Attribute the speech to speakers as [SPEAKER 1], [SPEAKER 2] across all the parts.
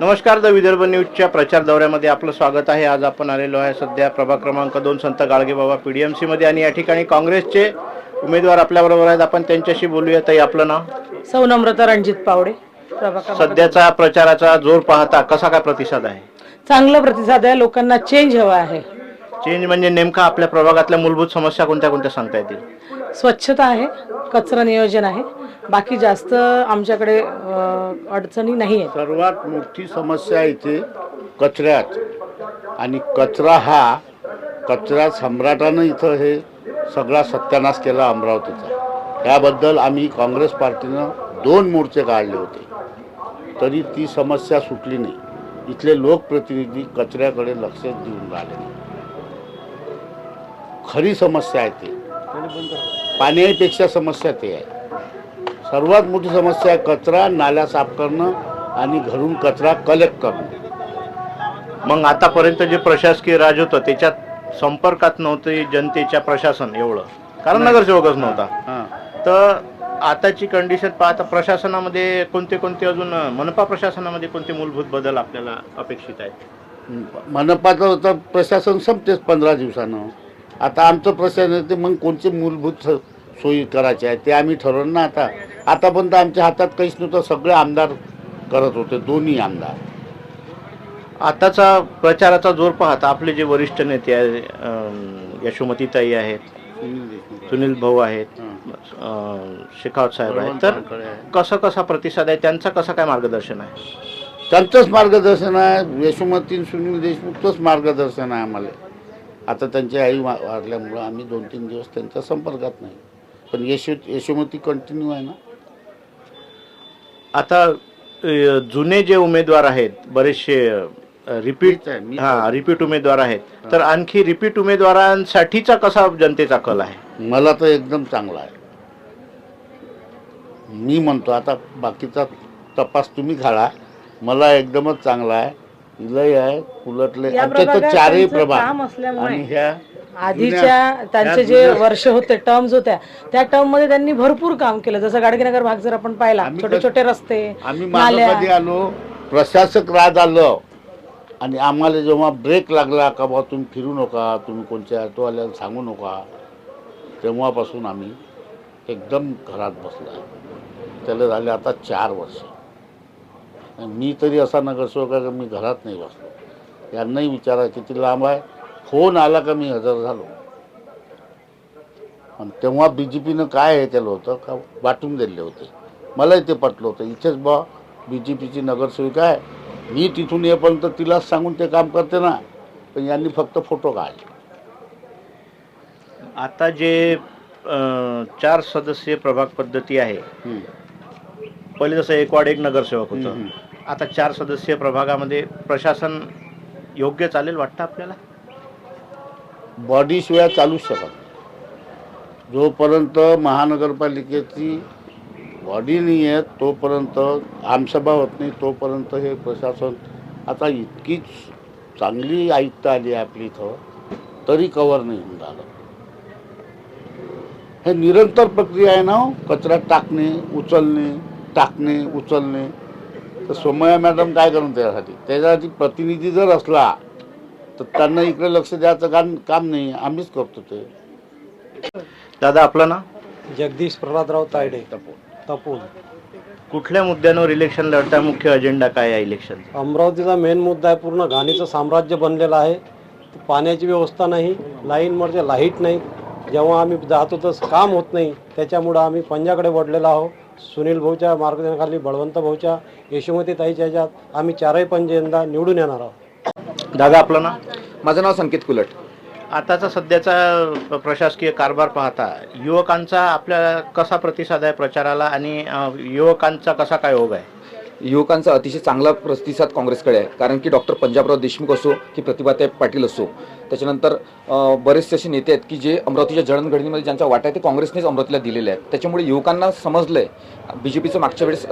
[SPEAKER 1] नमस्कार द विदर्भ न्यूजच्या प्रचार दौऱ्यामध्ये आपलं स्वागत आहे. आज आपण आलेलो आहे सध्या प्रभाग क्रमांक दोन संत Gadge Baba P D M सीमध्ये आणि या ठिकाणी काँग्रेसचे उमेदवार आपल्याबरोबर आहेत. आपण त्यांच्याशी बोलूया. ताई आपलं नाव?
[SPEAKER 2] सौ नम्रता रणजित पावडे
[SPEAKER 1] सध्याचा प्रचाराचा जोर पाहता कसा काय प्रतिसाद आहे?
[SPEAKER 2] चांगला प्रतिसाद आहे. लोकांना चेंज हवा आहे.
[SPEAKER 1] चेंज म्हणजे नेमका आपल्या प्रभागातल्या मूलभूत समस्या कोणत्या कोणत्या सांगता येतील?
[SPEAKER 2] स्वच्छता आहे कचरा नियोजन आहे. बाकी जास्त आमच्याकडे अं, अडचणी नाही आहेत
[SPEAKER 3] सर्वात मोठी समस्या इथे कचऱ्यात. आणि कचरा हा कचरा सम्राटानं इथं हे सगळा सत्यानाश केला अमरावतीचा. त्याबद्दल आम्ही काँग्रेस पार्टीनं दोन मोर्चे काढले होते. तरी ती समस्या सुटली नाही. इथले लोकप्रतिनिधी कचऱ्याकडे लक्ष देऊन राहिले नाही. खरी समस्या आहे ते. पाण्यापेक्षा समस्या ते आहे. सर्वात मोठी समस्या आहे कचरा नाल्या साफ करणं आणि घरून कचरा कलेक्ट करणं.
[SPEAKER 1] मग आतापर्यंत जे प्रशासकीय राज होतं त्याच्यात संपर्कात नव्हते जनतेच्या प्रशासन एवढं. कारण नगरसेवकच नव्हता.
[SPEAKER 3] हां.
[SPEAKER 1] तर आताची कंडिशन पाहता प्रशासनामध्ये कोणते कोणते अजून मनपा प्रशासनामध्ये कोणते मूलभूत बदल आपल्याला अपेक्षित आहेत?
[SPEAKER 3] मनपाचं तर प्रशासन संपतेच पंधरा दिवसानं. आता आमचं प्रशासन आहे ते मग कोणते मूलभूत सोयी करायचे आहे? ते आम्ही ठरवलं ना आता. आतापर्यंत आमच्या हातात काहीच नव्हतं. सगळे आमदार करत होते. दोन्ही आमदार.
[SPEAKER 1] आताचा प्रचाराचा जोर पाहता आपले जे वरिष्ठ नेते आहे अं, यशोमतीताई आहेत सुनील भाऊ आहेत शेखावत साहेब आहेत. तर. कसं कसा प्रतिसाद आहे? त्यांचा कसं काय मार्गदर्शन आहे?
[SPEAKER 3] त्यांचंच मार्गदर्शन आहे. यशोमती सुनील देशमुखचंच मार्गदर्शन आहे आम्हाला. आता त्यांची आई वा- वारल्यामुळं आम्ही दोन तीन दिवस त्यांच्या संपर्कात नाही. पण यशो यशोमती कंटिन्यू आहे ना?
[SPEAKER 1] आता अं, जुने जे उमेदवार आहेत बरेचसे रिपीट
[SPEAKER 3] मीच आहे, मीच
[SPEAKER 1] हा रिपीट उमेदवार आहेत. तर आणखी रिपीट उमेदवारांसाठीचा कसा जनतेचा कल आहे?
[SPEAKER 3] मला तर एकदम चांगला आहे. मी म्हणतो आता बाकीचा तपास तुम्ही खाळा मला एकदमच चांगला आहे. इलय आहे उलटले
[SPEAKER 2] या प्रभागात
[SPEAKER 3] चारही
[SPEAKER 2] त्यांचं
[SPEAKER 3] प्रभाग.
[SPEAKER 2] असल्यामुळे
[SPEAKER 3] आणि ह्या
[SPEAKER 2] आधीच्या त्यांचे जे वर्ष होते टर्म्स होत्या त्या टर्ममध्ये त्यांनी भरपूर काम केलं. जसं गाडगेनगर भाग जर आपण पाहिला
[SPEAKER 3] आम्ही
[SPEAKER 2] छोटे
[SPEAKER 3] कस-
[SPEAKER 2] छोटे रस्ते
[SPEAKER 3] आम्ही
[SPEAKER 2] नाल्या.
[SPEAKER 3] आलो प्रशासक राज आलं आणि आम्हाला जेव्हा ब्रेक लागला का बा तुम्ही फिरू नका तुम्ही कोणत्या ऑटोवाल्याला सांगू नका तेव्हापासून आम्ही एकदम घरात बसला. त्याला झाले आता चार वर्ष. मी तरी असा नगरसेवक आहे का मी घरात नाही बसलो. यांनाही विचारा किती लांब आहे? फोन आला का मी हजर झालो. आणि तेव्हा बी जे पीनं काय हे केलं होतं का वाटून दिले होते. मलाही ते पटलं होतं. इथेच बा बी जे पीची नगरसेविका आहे. मी तिथून येईपर्यंत तिलाच सांगून ते काम करते ना. पण यांनी फक्त फोटो काढले.
[SPEAKER 1] आता जे अं, चार सदस्यीय प्रभाग पद्धती आहे. पहिले जसं एक वार्ड एक नगरसेवक होतं. आता चार सदस्यीय प्रभागामध्ये प्रशासन योग्य चालेल वाटतं आपल्याला?
[SPEAKER 3] बॉडीशिवाय चालूच शकत जोपर्यंत महानगरपालिकेची बॉडी नाही आहे तोपर्यंत आमसभा होत नाही तोपर्यंत हे प्रशासन आता इतकीच चांगली आयुक्त आली आहे आपली इथं तरी कवर नाही होऊन राहिलं. हे निरंतर प्रक्रिया आहे ना हो. कचरा टाकणे उचलणे टाकणे उचलणे. तर सोमया मॅडम काय करून त्यासाठी? त्याच्यासाठी प्रतिनिधी जर असला तर त्यांना इकडे लक्ष द्यायचं काम काम नाही. आम्हीच करतो ते.
[SPEAKER 1] दादा आपलं ना
[SPEAKER 4] जगदीश प्रल्हादराव तायडे. तपोन
[SPEAKER 1] कुठल्या मुद्द्यांवर इलेक्शन लढता? मुख्य अजेंडा काय आहे इलेक्शन
[SPEAKER 4] अमरावतीचा मेन मुद्दा आहे पूर्ण. घाणीचं साम्राज्य बनलेलं आहे. पाण्याची व्यवस्था नाही. लाईनवरचे लाइट नाही. जेव्हा आम्ही जातो तर काम होत नाही. त्याच्यामुळं आम्ही पंजाकडे वळलेलो आहोत. सुनील भाऊच्या मार्गदर्शनाखाली बळवंत भाऊच्या यशोमती ताईच्या ह्याच्यात आम्ही चारही पंच यंदा निवडून येणार आहोत.
[SPEAKER 1] दादा आपलं ना
[SPEAKER 5] माझं नाव संकेत कुलट.
[SPEAKER 1] आताचा सध्याचा प्रशासकीय कारभार पाहता युवकांचा आपल्या कसा प्रतिसाद आहे प्रचाराला आणि युवकांचा कसा काय ओघ आहे?
[SPEAKER 5] युवकांचा अतिशय चांगला प्रतिसाद काँग्रेसकडे आहे. कारण की डॉक्टर पंजाबराव देशमुख असो की प्रतिभाताई पाटील असो त्याच्यानंतर बरेचसे असे नेते आहेत की जे अमरावतीच्या जडणघडणीमध्ये ज्यांच्या वाटा आहे ते काँग्रेसनेच अमरावतीला दिलेले आहेत. त्याच्यामुळे युवकांना समजलंय बी जे पीचं मागच्या वेळेस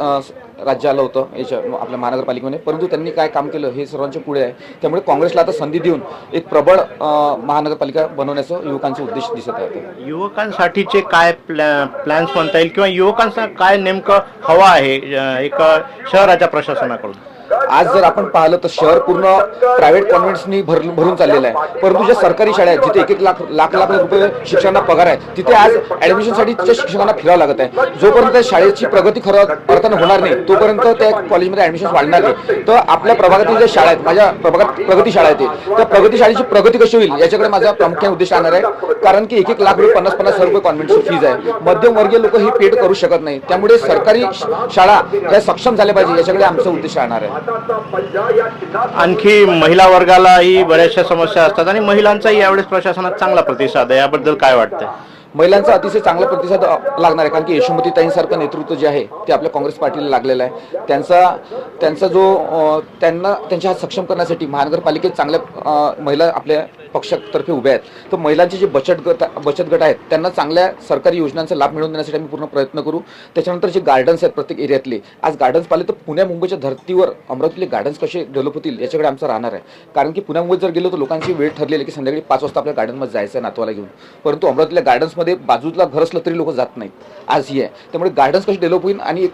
[SPEAKER 5] राज्य आलं होतं याच्या आपल्या महानगरपालिकेमध्ये. परंतु त्यांनी काय काम केलं हे सर्वांच्या पुढे आहे. त्यामुळे काँग्रेसला आता संधी देऊन एक प्रबळ महानगरपालिका बनवण्याचं युवकांचं उद्देश दिसत आहे.
[SPEAKER 1] युवकांसाठीचे काय प्लॅ प्लॅन्स म्हणता येईल? किंवा युवकांचा काय नेमकं हवा आहे अं, एक शहराच्या प्रशासनाकडून?
[SPEAKER 5] आज जर आपण पाहिलं तर शहर पूर्ण प्रायव्हेट कॉन्व्हेंट्सनी भर भरून चाललेलं आहे. परंतु ज्या सरकारी शाळा आहेत जिथे एक एक लाख लाख लाख रुपये शिक्षकांना पगार आहे तिथे आज ऍडमिशनसाठी त्या शिक्षकांना फिरावं लागत आहे. जोपर्यंत त्या शाळेची प्रगती खरं अर्थानं होणार नाही तोपर्यंत त्या कॉलेजमध्ये ऍडमिशन वाढणार नाही. तर आपल्या प्रभागातील ज्या शाळा आहेत माझ्या प्रभागात प्रगती शाळा आहे त्या प्रगती शाळेची प्रगती कशी होईल याच्याकडे माझा प्रामुख्याने उद्देश राहणार आहे. कारण की एक एक लाख रुपये पन्नास पन्नास हजार रुपये कॉन्व्हेंटची फीज आहे. मध्यमवर्गीय लोक ही पेड करू शकत नाही. त्यामुळे सरकारी शाळा या सक्षम झाल्या पाहिजे याच्याकडे आमचा उद्देश राहणार आहे.
[SPEAKER 1] आणखी महिला वर्गालाही बऱ्याचशा समस्या असतात आणि महिलांचाही यावेळेस प्रशासनात चांगला प्रतिसाद आहे. याबद्दल काय वाटतंय?
[SPEAKER 5] महिलांचा अतिशय चांगला प्रतिसाद लागणार आहे कारण की यशोमती ताईंसारखं नेतृत्व जे आहे ते आपल्या काँग्रेस पार्टीला लागलेलं आहे. त्यांचा त्यांचा जो त्यांना त्यांच्या हात सक्षम करण्यासाठी महानगरपालिकेत चांगल्या महिला आपल्या पक्षातर्फे उभे आहेत. तर महिलांचे जे बचत गट बचत गट आहेत त्यांना चांगल्या सरकारी योजनांचा लाभ मिळवून देण्यासाठी आम्ही पूर्ण प्रयत्न करू. त्याच्यानंतर जे गार्डन्स आहेत प्रत्येक एरियातले आज गार्डन्स पाहिले तर पुण्या मुंबईच्या धर्तीवर अमरावतीतले गार्डन्स कसे डेव्हलप होतील याच्याकडे आमचं राहणार आहे. कारण की पुण्या मुंबईत जर गेलो तर लोकांची वेळ ठरलेली की संध्याकाळी पाच वाजता आपल्या गार्डनमध्ये जायचं आहे नातवाला घेऊन. परंतु अमरावतीतल्या गार्डन्समध्ये बाजूला घर असलं तरी लोक जात नाहीत. आज ही आहे. त्यामुळे गार्डन्स कसे डेव्हलप होईल आणि एक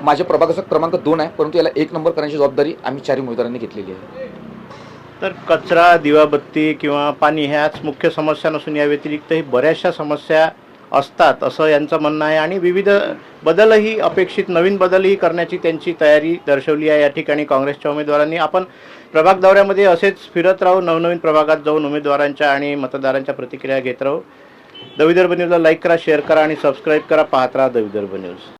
[SPEAKER 5] माझ्या प्रभागाचा क्रमांक दोन आहे परंतु याला एक नंबर करण्याची जबाबदारी आम्ही चारही उमेदवारांनी घेतलेली आहे.
[SPEAKER 1] तर कचरा दिवाबत्ती किंवा पाणी ह्याच मुख्य समस्या नसून या व्यतिरिक्तही बऱ्याचशा समस्या असतात असं यांचं म्हणणं आहे. आणि विविध बदलही अपेक्षित नवीन बदलही करण्याची त्यांची तयारी दर्शवली आहे. या ठिकाणी काँग्रेसच्या उमेदवारांनी आपण प्रभाग दौऱ्यामध्ये असेच फिरत राहू नवनवीन प्रभागात जाऊन उमेदवारांच्या आणि मतदारांच्या प्रतिक्रिया घेत राहू. दविदर्भ न्यूजला लाईक करा शेअर करा आणि सबस्क्राईब करा. पाहत राहा दविदर्भ न्यूज.